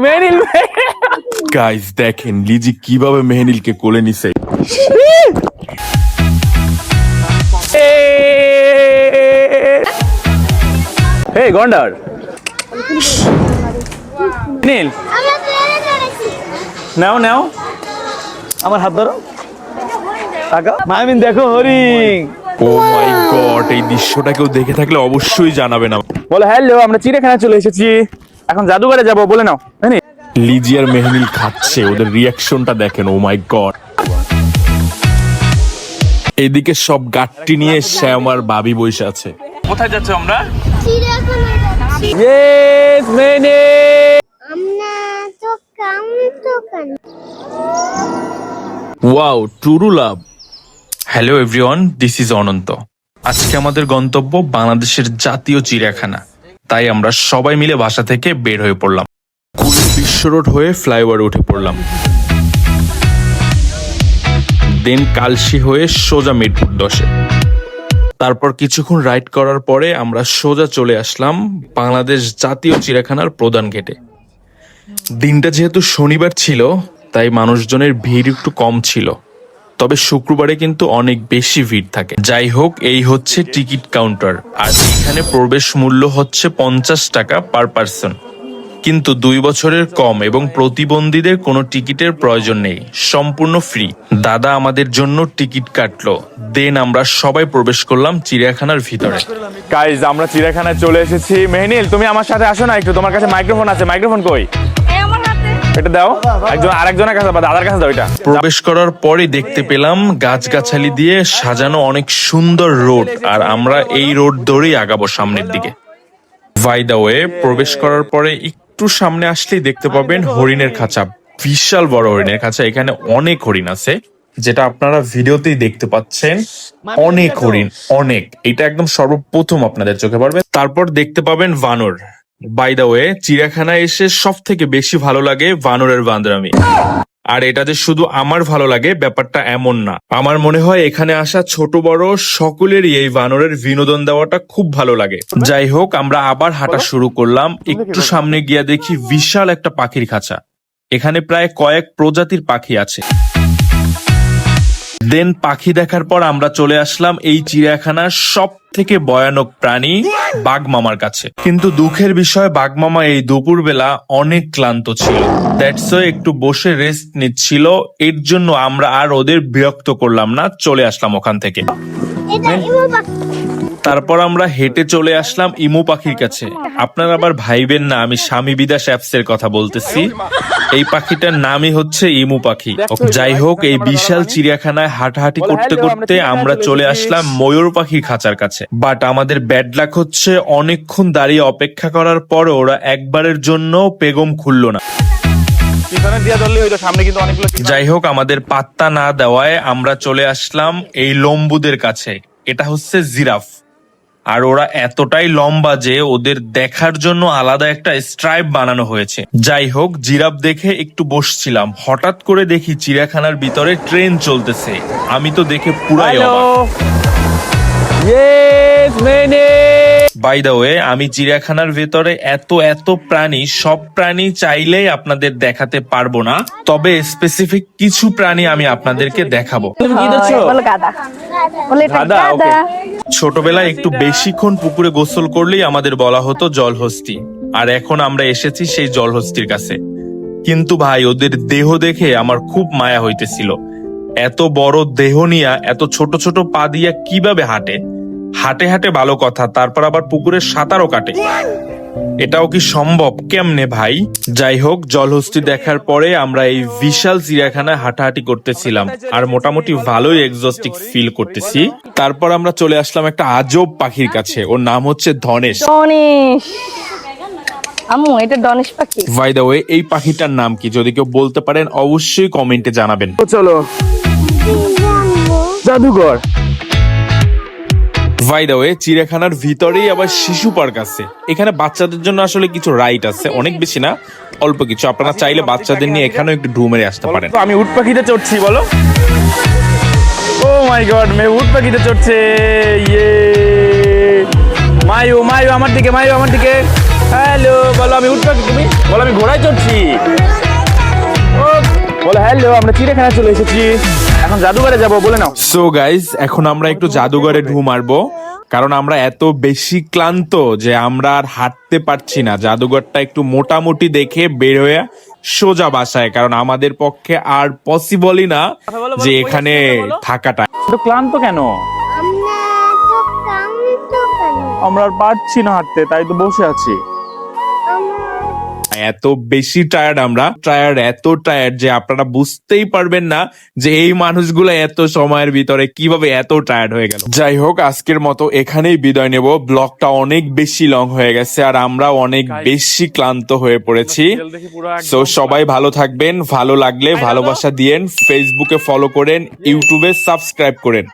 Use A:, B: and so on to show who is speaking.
A: মেহেনিল
B: guys দেখেন lessee কীভাবে মেহেনিলকে কোলে নিছে
A: হে গন্ডার নীল নাও নাও আমার হাত ধরো টাকা মামিন দেখো হরিং
B: ও মাই গড এই দৃশ্যটা কেউ দেখে থাকলে অবশ্যই জানাবেন আমাকে।
A: বলো হ্যালো আমরা চিড়িয়াখানা চলে এসেছি এখন জাদুঘরে যাব বলে নাও। হ্যাঁ
B: লিজি আর মেহনিল খাচ্ছে ওদের রিয়াকশনটা দেখেন ও মাই গড এদিকে সব গাট্টি নিয়ে শ্যাম আর বাবি বসে আছে।
A: কোথায় যাচ্ছ আমরা? ইয়েস মেনে
C: আমরা তো কাম তো কান
B: wow true love hello everyone this is Ananta আজকে আমাদের গন্তব্য বাংলাদেশের জাতীয় চিড়িয়াখানা। তাই আমরা সবাই মিলে বাসা থেকে বের হয়ে পড়লাম। বিশ্ব রোড হয়ে ফ্লাইওভারে উঠে পড়লাম। দেন কালশি হয়ে সোজা মিরপুর দশে। তারপর কিছুক্ষণ রাইড করার পরে আমরা সোজা চলে আসলাম বাংলাদেশ জাতীয় চিড়িয়াখানার প্রধান গেটে। দিনটা যেহেতু শনিবার ছিল, তাই মানুষজনের ভিড় একটু কম ছিল। তবে শুক্রবারে কিন্তু অনেক বেশি ভিড় থাকে। যাই হোক, এই হচ্ছে টিকিট কাউন্টার। আর এখানে প্রবেশ মূল্য হচ্ছে পঞ্চাশ টাকা পার পার্সন। কিন্তু দুই বছরের কম এবং প্রতিবন্ধীদের কোনো টিকিটের প্রয়োজন নেই। সম্পূর্ণ ফ্রি। দাদা আমাদের জন্য টিকিট কাটলো। দেন আমরা সবাই প্রবেশ করলাম চিড়িয়াখানার ভিতরে।
A: গাইজ আমরা চিড়িয়াখানায় চলে এসেছি। মেহনিল, তুমি আমার সাথে আসো না একটু। তোমার কাছে মাইক্রোফোন আছে। মাইক্রোফোন কই? এটা দাও। একজন আরেকজনের কাছে বা দাদার কাছে দাও এটা।
B: প্রবেশ করার পরে দেখতে পেলাম গাছগাছালি দিয়ে সাজানো অনেক সুন্দর রোড আর আমরা এই রোড ধরেই আগাবো সামনের দিকে। বাই দা ওয়ে প্রবেশ করার পরে একটু সামনে আসলেই দেখতে পাবেন হরিণের খাঁচা। বিশাল বড় হরিণের খাঁচা এখানে অনেক হরিণ আছে যেটা আপনারা ভিডিওতেই দেখতে পাচ্ছেন। অনেক হরিণ অনেক। এটা একদম সর্বপ্রথম আপনাদের চোখে পড়বে। তারপর দেখতে পাবেন বানর। বাই দা ওয়ে চিড়িয়াখানায় এসে সব থেকে বেশি ভালো লাগে বানরের বান্দরামি আর এটা যে শুধু আমার ভালো লাগে ব্যাপারটা এমন না। আমার মনে হয় এখানে আসা ছোট বড় সকলেরই এই বানরের বিনোদন দেওয়াটা খুব ভালো লাগে। যাই হোক আমরা আবার হাঁটা শুরু করলাম। একটু সামনে গিয়া দেখি বিশাল একটা পাখির খাঁচা। এখানে প্রায় কয়েক প্রজাতির পাখি আছে। দেন পাখি দেখার পর আমরা চলে আসলাম এই চিড়িয়াখানার সব থেকে ভয়ানক প্রাণী বাঘ মামার কাছে। কিন্তু দুঃখের বিষয় বাঘ মামা এই দুপুরবেলা অনেক ক্লান্ত ছিল। দ্যাটস একটু বসে রেস্ট নিচ্ছিল। এর জন্য আমরা আর ওদের বিরক্ত করলাম না। চলে আসলাম ওখান থেকে। তারপর আমরা হেঁটে চলে আসলাম ইমু পাখির কাছে। আপনারা আবার ভাইবেন না আমি স্বামী বিদাস অ্যাপস এর কথা বলতেছি। এই পাখিটার নামই হচ্ছে ইমু পাখি। যাই হোক এই বিশাল চিড়িয়াখানায় হাঁটাহাঁটি করতে করতে আমরা চলে আসলাম ময়ূর পাখির খাঁচার কাছে। বাট আমাদের ব্যাড লাক হচ্ছে অনেকক্ষণ দাঁড়িয়ে অপেক্ষা করার পর ওরা একবারের জন্য পেগম খুললো না। যাই হোক আমাদের পাত্তা না দেওয়ায় আমরা চলে আসলাম এই লম্বুদের কাছে। এটা হচ্ছে জিরাফ। আর ওরা এতটাই লম্বা যে ওদের দেখার জন্য আলাদা একটা স্ট্রাইপ বানানো হয়েছে। যাই হোক জিরাফ দেখে একটু বসছিলাম। হঠাৎ করে দেখি চিড়িয়াখানার ভিতরে ট্রেন চলতেছে। আমি তো দেখে পুরাই অবাক। বাই দা ওয়ে আমি চিড়িয়াখানার ভেতরে এত এত প্রাণী সব প্রাণী চাইলেই আপনাদের দেখাতে পারব না। তবে স্পেসিফিক কিছু প্রাণী আমি আপনাদেরকে দেখাবো।
D: বলো গাদা
B: ছোটবেলায় একটু বেশিক্ষণ পুকুরে গোসল করলেই আমাদের বলা হতো জলহস্তি। আর এখন আমরা এসেছি সেই জলহস্তির কাছে। কিন্তু ভাই, ওদের দেহ দেখে আমার খুব মায়া হইতেছিল। এত বড় দেহ নিয়া, এত ছোট ছোট পা দিয়া কীভাবে হাঁটে? হাঁটে হাঁটে ভালো কথা, তারপর আবার পুকুরে সাঁতারও কাটে। এটাও কি সম্ভব? কেমনে ভাই? যাই হোক জলহস্তি দেখার পরে আমরা এই বিশাল চিড়িয়াখানায় হাঁটাহাঁটি করতেছিলাম আর মোটামুটি ভালোই এক্সস্টিক ফিল করতেছি। তারপর আমরা চলে আসলাম একটা আজব পাখির কাছে। ওর নাম হচ্ছে ধনেশ।
D: আম্মু এটা ডনিশ পাখি।
B: বাই দ্য ওয়ে এই পাখিটার নাম কি? যদি কেউ বলতে পারেন অবশ্যই কমেন্টে জানাবেন।
A: তো চলো। জাদুঘর।
B: বাই দ্য ওয়ে চিড়িয়াখানার ভিতরেই আবার শিশু পার্ক আছে। এখানে বাচ্চাদের জন্য আসলে কিছু রাইড আছে অনেক বেশি না অল্প কিছু। আপনারা চাইলে বাচ্চাদের নিয়ে এখানেও একটু ঢু মেরে আসতে পারেন।
A: আমি উট পাখিতে চড়ছি বলো। ও মাই গড মে উট পাখিতে চড়ছে ইয়ে। মায়ু মায়ু আমার দিকে মায়ু আমার দিকে। হ্যালো বলো আমি উঠবো কি তুমি? বলো আমি ঘোড়ায় চড়ছি। ও, বলো হ্যালো আমরা চিড়িয়াখানা চলে এসেছি। এখন জাদুঘরে যাব বলে নাও।
B: সো গাইজ এখন আমরা একটু জাদুঘরে ঢু মারবো কারণ আমরা এত বেশি ক্লান্ত যে আমরা আর হাঁটতে পারছি না। জাদুঘরটা একটু মোটামুটি দেখে বের হয়ে সোজা বাসায় কারণ আমাদের পক্ষে আর পসিবলই না যে এখানে থাকাটা।
A: তো ক্লান্ত কেন?
C: আমরা তো ক্লান্ত কেন?
A: আমরা আর পারছি না হাঁটতে তাই তো বসে আছি।
B: এত বেশি টায়ার্ড আমরা। টায়ার্ড এত টায়ার্ড যে আপনারা বুঝতেই পারবেন না যে এই মানুষগুলো এত সময়ের ভিতরে কীভাবে এত টায়ার্ড হয়ে গেল। যাই হোক আজকের মতো এখানেই বিদায় নেব। ব্লগটা অনেক বেশি লং হয়ে গেছে আর আমরা অনেক বেশি ক্লান্ত হয়ে পড়েছি। তো সবাই ভালো থাকবেন ভালো লাগলে ভালোবাসা দিয়েন ফেসবুকে ফলো করেন ইউটিউবে সাবস্ক্রাইব করেন।